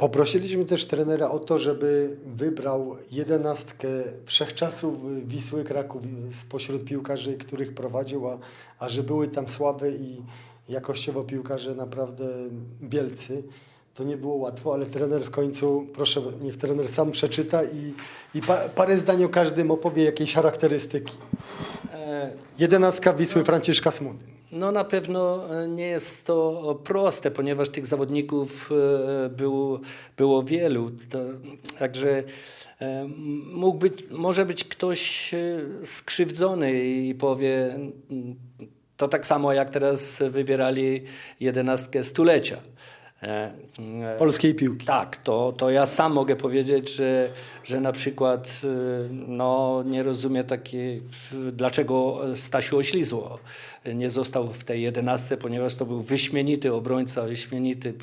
Poprosiliśmy też trenera o to, żeby wybrał jedenastkę wszechczasów Wisły Kraków spośród piłkarzy, których prowadził, a, a że były tam słabe i jakościowo piłkarze naprawdę bielcy. To nie było łatwo, ale trener w końcu, proszę, niech trener sam przeczyta i, i pa, parę zdań o każdym opowie jakieś charakterystyki. E, Jedenastka Wisły Franciszka Smudy. No na pewno e, nie jest to proste, ponieważ tych zawodników e, było, było wielu. To, także e, mógł być, może być ktoś e, skrzywdzony i powie, to tak samo jak teraz wybierali jedenastkę stulecia. E, e, polskiej piłki. tak, to, to ja sam mogę powiedzieć, że, że na przykład y, no, nie rozumiem takiej, dlaczego Stasiu Oślizło nie został w tej jedenastce, ponieważ to był wyśmienity obrońca, wyśmienity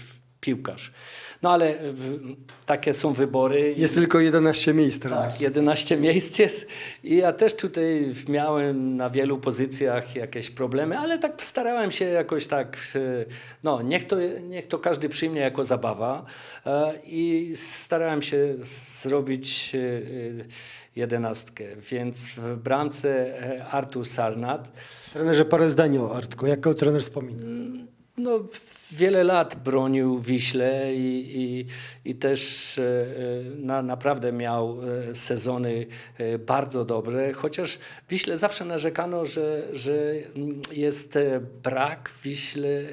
piłkarz. No ale y, takie są wybory. Jest tylko 11 miejsc. trener. Tak, 11 miejsc jest i ja też tutaj miałem na wielu pozycjach jakieś problemy, ale tak starałem się jakoś tak, e, no niech to, niech to każdy przyjmie jako zabawa e, i starałem się zrobić e, e, jedenastkę, więc w bramce e, Artur Sarnat, Trenerze, parę zdań o Artku. Jak go trener wspomina? no, wiele lat bronił Wiśle i, i, i też e, e, na, naprawdę miał e, sezony bardzo dobre, chociaż Wiśle zawsze narzekano, że, że mm, jest brak w Wiśle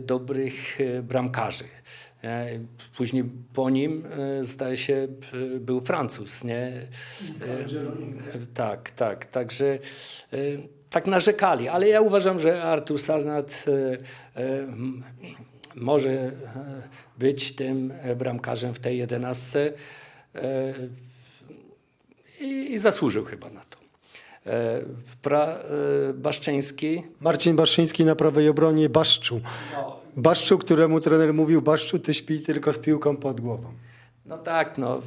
dobrych bramkarzy. E, Później po nim, e, zdaje się, był Francuz, nie? E, Tak, tak. Także tak narzekali, ale ja uważam, że Artur Sarnat może być tym bramkarzem w tej jedenastce i, zasłużył chyba na to. Pra, Baszczyński. Marcin Baszyński na prawej obronie, Baszczu. Baszczu, któremu trener mówił, Baszczu, ty śpij tylko z piłką pod głową. No tak, no,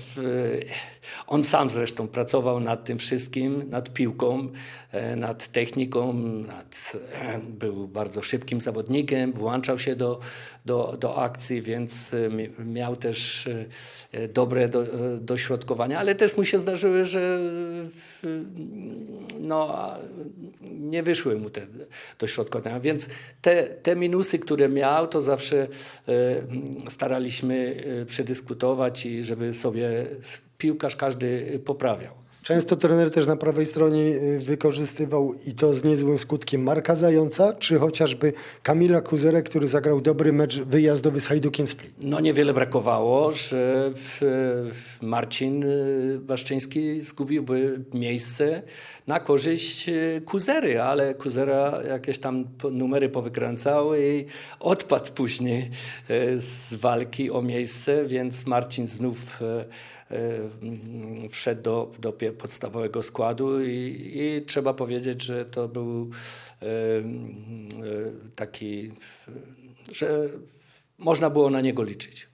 on sam zresztą pracował nad tym wszystkim, nad piłką, e, nad techniką, nad, e, był bardzo szybkim zawodnikiem, włączał się do, do, do akcji, więc mi- miał też e, dobre do, dośrodkowania, ale też mu się zdarzyły, że no, nie wyszły mu te dośrodkowania, więc te, te minusy, które miał, to zawsze staraliśmy przedyskutować i żeby sobie piłkarz każdy poprawiał. Często trener też na prawej stronie y, wykorzystywał i to z niezłym skutkiem Marka Zająca, czy chociażby Kamila Kuzerę, który zagrał dobry mecz wyjazdowy z Hajdukiem Split. No niewiele brakowało, że Marcin y, Baszczyński zgubiłby miejsce na korzyść y, Kuzery, ale Kuzera jakieś tam numery powykręcał i odpadł później y, z walki o miejsce, więc Marcin znów y, y, wszedł do, do podstawowego składu i, i trzeba powiedzieć, że to był y, y, taki, że można było na niego liczyć.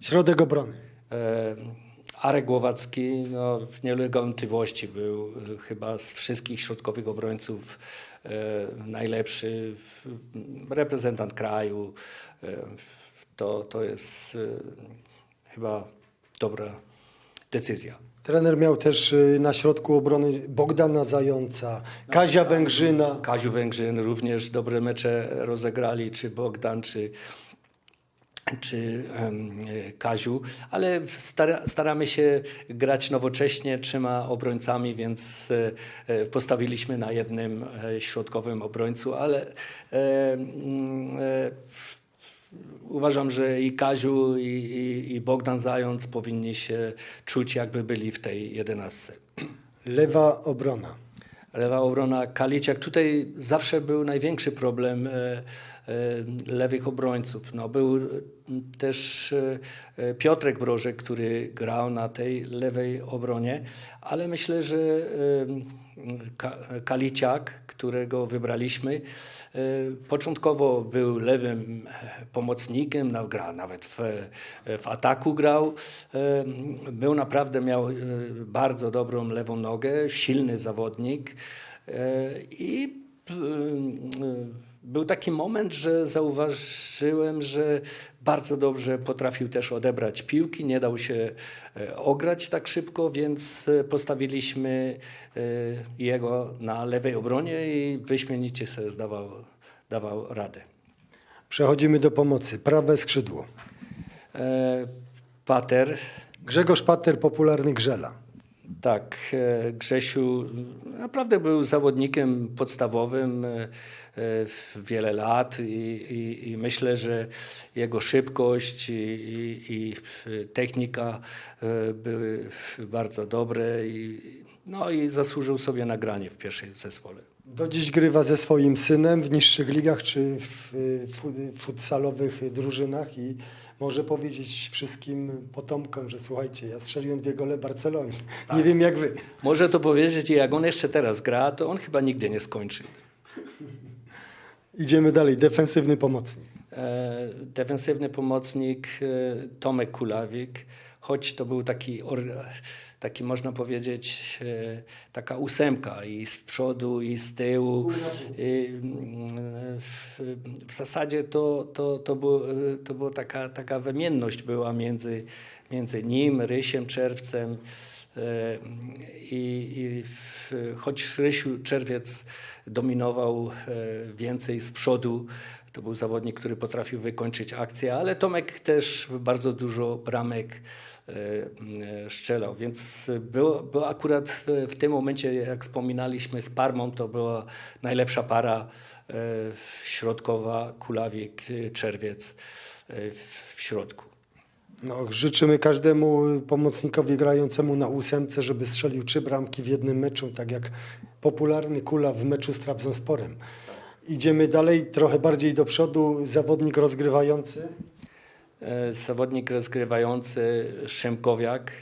Środek obrony. E, Arek Głowacki no, w nieległej wątpliwości był e, chyba z wszystkich środkowych obrońców e, najlepszy, w- reprezentant kraju. E, to, to jest e, chyba dobra decyzja. Trener miał też y, na środku obrony Bogdana Zająca, Kazia Węgrzyna. Kaziu Węgrzyn również dobre mecze rozegrali, czy Bogdan, czy, czy e, Kaziu, ale stara, staramy się grać nowocześnie trzema obrońcami, więc e, e, postawiliśmy na jednym e, środkowym obrońcu, ale e, e, uważam, że i Kaziu, i, i, i Bogdan Zając powinni się czuć, jakby byli w tej jedenastce. Lewa obrona. Lewa obrona Kaliciak. Tutaj zawsze był największy problem e, e, lewych obrońców. No, był e, też Piotrek Brożek, który grał na tej lewej obronie, ale myślę, że Kaliciak, którego wybraliśmy, e, początkowo był lewym e, pomocnikiem, no, nawet w, w ataku grał. E, Był naprawdę, miał e, bardzo dobrą lewą nogę, silny zawodnik e, i e, był taki moment, że zauważyłem, że bardzo dobrze potrafił też odebrać piłki, nie dał się e, ograć tak szybko, więc e, postawiliśmy e, jego na lewej obronie i wyśmienicie sobie zdawał, dawał radę. Przechodzimy do pomocy. Prawe skrzydło. Pater, Grzegorz Pater, popularny Grzela. Tak, e, Grzesiu naprawdę był zawodnikiem podstawowym e, e, wiele lat i, i, i myślę, że jego szybkość i, i, i technika były bardzo dobre i, no i zasłużył sobie na granie w pierwszej zespole. Do dziś grywa ze swoim synem w niższych ligach czy w fu- futsalowych drużynach i może powiedzieć wszystkim potomkom, że słuchajcie, ja strzeliłem dwie gole Barcelonie. Nie wiem jak wy. Może to powiedzieć, jak on jeszcze teraz gra, to on chyba nigdy nie skończy. Idziemy dalej. Defensywny pomocnik. E, defensywny pomocnik e, Tomek Kulawik, choć to był taki, or, taki można powiedzieć, e, taka ósemka i z przodu, i z tyłu. Mm, w, zasadzie to, to, to, było, e, to była taka, taka wymienność była między, między nim, Rysiem, Czerwcem. E, I, i w, choć Rysiu Czerwiec dominował więcej z przodu, to był zawodnik, który potrafił wykończyć akcję, ale Tomek też bardzo dużo bramek strzelał, więc było, było akurat w, tym momencie, jak wspominaliśmy z Parmą, to była najlepsza para e, środkowa, Kulawik, e, Czerwiec e, w, środku. No, życzymy każdemu pomocnikowi grającemu na ósemce, żeby strzelił trzy bramki w jednym meczu, tak jak popularny Kula w meczu z Trabzonsporem. Idziemy dalej, trochę bardziej do przodu. Zawodnik rozgrywający, E, Zawodnik rozgrywający Szymkowiak.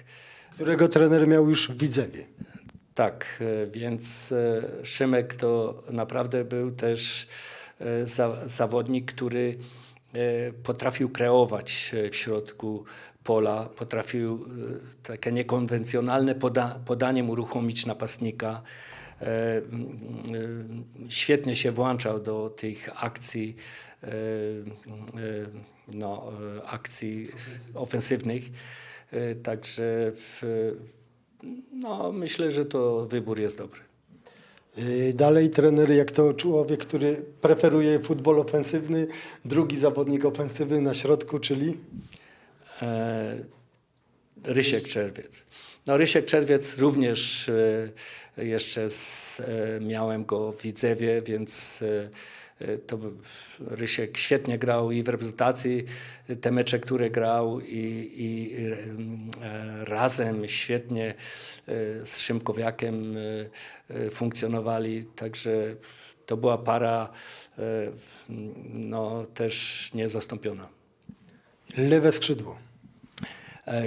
którego trener miał już w Widzewie. Tak, e, więc e, Szymek to naprawdę był też e, za, zawodnik, który e, potrafił kreować e, w środku pola, potrafił e, takie niekonwencjonalne poda, podaniem uruchomić napastnika. E, Świetnie się włączał do tych akcji, e, e, no, akcji ofensywnych. Także w, no, myślę, że to wybór jest dobry. Dalej trener, jak to człowiek, który preferuje futbol ofensywny, drugi zawodnik ofensywny na środku, czyli Rysiek Czerwiec. No, Rysiek Czerwiec również jeszcze z, e, miałem go w Widzewie, więc e, e, to Rysiek świetnie grał i w reprezentacji te mecze, które grał i, i razem świetnie z Szymkowiakiem funkcjonowali, także to była para no, też niezastąpiona. lewe skrzydło.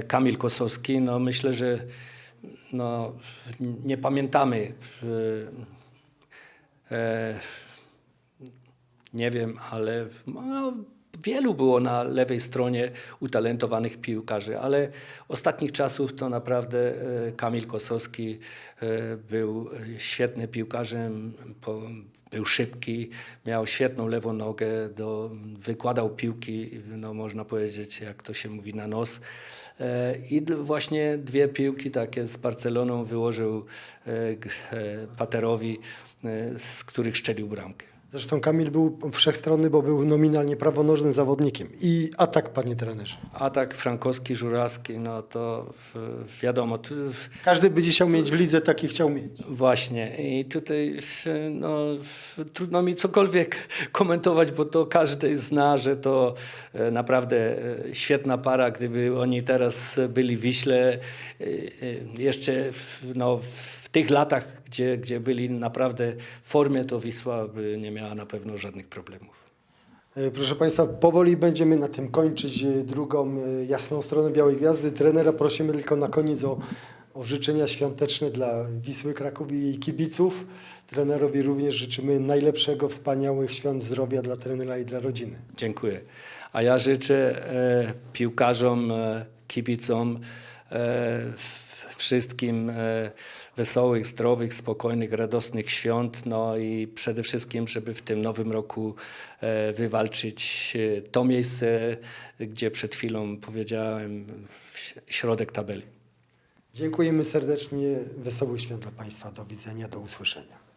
Kamil Kosowski, no myślę, że no, nie pamiętamy. e, e, nie wiem, ale no, wielu było na lewej stronie utalentowanych piłkarzy, ale ostatnich czasów to naprawdę e, Kamil Kosowski e, był świetnym piłkarzem, był szybki, miał świetną lewą nogę, do, wykładał piłki, no można powiedzieć, jak to się mówi, na nos. I właśnie dwie piłki takie z Barceloną wyłożył e, e, Paterowi, e, z których szczelił bramkę. Zresztą Kamil był wszechstronny, bo był nominalnie prawonożnym zawodnikiem. I atak, panie trenerze. Atak Frankowski, Żurawski, no to wiadomo, tu, Każdy by chciał mieć w lidze, taki chciał mieć. właśnie i tutaj no, trudno mi cokolwiek komentować, bo to każdy zna, że to e, naprawdę e, świetna para, gdyby oni teraz byli w Wiśle, e, jeszcze no, w tych latach, gdzie, gdzie byli naprawdę w formie, to Wisła by nie miała na pewno żadnych problemów. E, Proszę Państwa, powoli będziemy na tym kończyć e, drugą e, jasną stronę Białej Gwiazdy. Trenera prosimy tylko na koniec o, o życzenia świąteczne dla Wisły Kraków i jej kibiców. Trenerowi również życzymy najlepszego, wspaniałych świąt zdrowia dla trenera i dla rodziny. Dziękuję. A ja życzę e, piłkarzom, e, kibicom e, wszystkim e, wesołych, zdrowych, spokojnych, radosnych świąt. No i przede wszystkim, żeby w tym nowym roku e, wywalczyć e, to miejsce, gdzie przed chwilą powiedziałem, środek tabeli. Dziękujemy serdecznie. Wesołych świąt dla Państwa. Do widzenia, do usłyszenia.